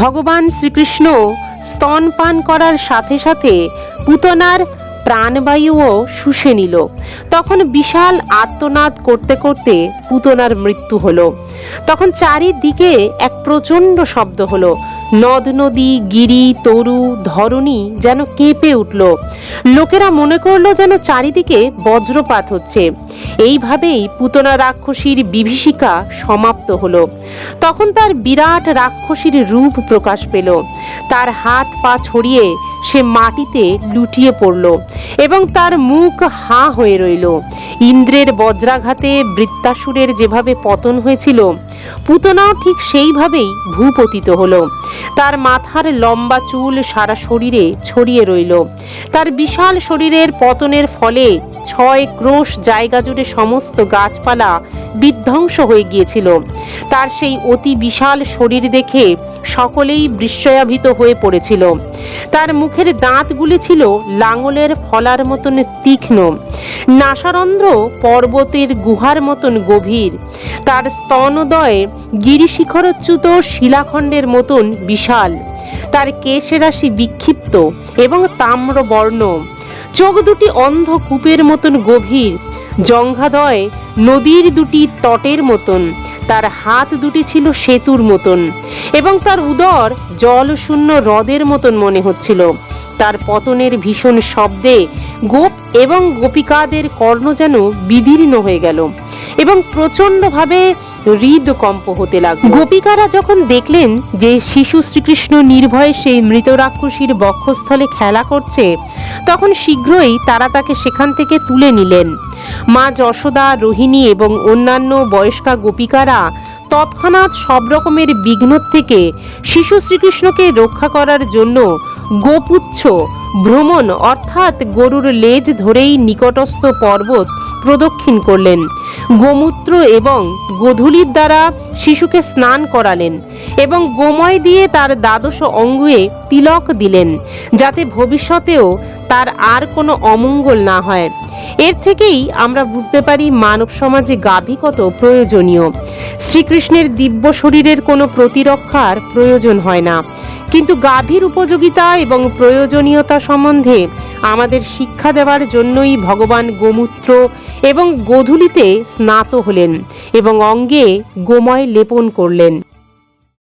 ভগবান শ্রীকৃষ্ণ স্তনপান করার সাথে সাথে পুতনার প্রাণবায়ুও শুষে নিল। তখন বিশাল আর্তনাদ করতে করতে পুতনার মৃত্যু হলো। তখন চারিদিকে এক প্রচণ্ড শব্দ হলো। নদ, নদী, গিরি, তরু, ধরণী যেন কেঁপে উঠল। লোকেরা মনে করল যেন চারিদিকে বজ্রপাত হচ্ছে। এইভাবেই পুতনা রাক্ষসীর বিভীষিকা সমাপ্ত হলো। তখন তার বিরাট রাক্ষসীর রূপ প্রকাশ পেল। তার হাত পা ছড়িয়ে সে মাটিতে লুটিয়ে পড়ল এবং তার মুখ হাঁ হয়ে রইল। ইন্দ্রের বজ্রাঘাতে বৃত্তাসুরের যেভাবে পতন হয়েছিল পুতনাও ঠিক সেইভাবেই ভূপতিত হলো। তার মাথার লম্বা চুল সারা শরীরে ছড়িয়ে রইল। তার বিশাল শরীরের পতনের ফলে ছয় ক্রোশ জায়গা জুড়ে সমস্ত গাছপালা বিধ্বংস হয়ে গিয়েছিল। তার সেই অতি বিশাল শরীর দেখে সকলেই বিস্ময়াভীত হয়ে পড়েছিল। তার মুখের দাঁতগুলি ছিল লাঙলের ফলার মতন তীক্ষ্ণ। নাসারন্ধ্র পর্বতের গুহার মতন গভীর। তার স্তনোদয়ে গিরিশিখরচ্যুত শিলাখণ্ডের মতন বিশাল। তার কেশরাশি বিক্ষিপ্ত এবং তাম্র বর্ণ চোখ দুটি অন্ধ কূপের মতন গভীর। জঙ্ঘাদয় নদীর দুটি তটের মতন। তার হাত দুটি ছিল সেতুর মতন। এবং তার উদর জলশূন্য হ্রদের মতন মনে হচ্ছিল। তার পতনের ভীষণ শব্দে গোপ এবং গোপিকাদের কর্ণ যেন বিদীর্ণ হয়ে গেল এবং প্রচণ্ডভাবে হৃদকম্প হতে লাগল। গোপিকারা যখন দেখলেন যে শিশু শ্রীকৃষ্ণ নির্ভয়ে সেই মৃত রাক্ষসীর বক্ষস্থলে খেলা করছে, তখন শীঘ্রই তারা তাকে সেখান থেকে তুলে নিলেন। মা যশোদা, রোহিণী এবং অন্যান্য বয়স্কা গোপিকারা তৎক্ষণাৎ সব রকমের বিঘ্ন থেকে শিশু শ্রীকৃষ্ণকে রক্ষা করার জন্য গোপুচ্ছ। ভ্রমণ অর্থাৎ গরুর লেজ ধরেই নিকটস্থ পর্বত প্রদক্ষিণ করলেন। গোমূত্র এবং গোধূলির দ্বারা শিশুকে স্নান করালেন এবং গোময় দিয়ে তার দ্বাদশ অঙ্গে তিলক দিলেন, যাতে ভবিষ্যতেও তার আর কোনো অমঙ্গল না হয়। এর থেকেই আমরা বুঝতে পারি মানব সমাজে গাভী কত প্রয়োজনীয়। শ্রীকৃষ্ণের দিব্য শরীরের কোনো প্রতিরক্ষার প্রয়োজন হয় না। কিন্তু গাভীর উপযোগিতা এবং প্রয়োজনীয়তা সম্বন্ধে আমাদের শিক্ষা দেওয়ার জন্যই ভগবান গোমূত্র এবং গোধূলিতে স্নাত হলেন এবং অঙ্গে গোময় লেপন করলেন।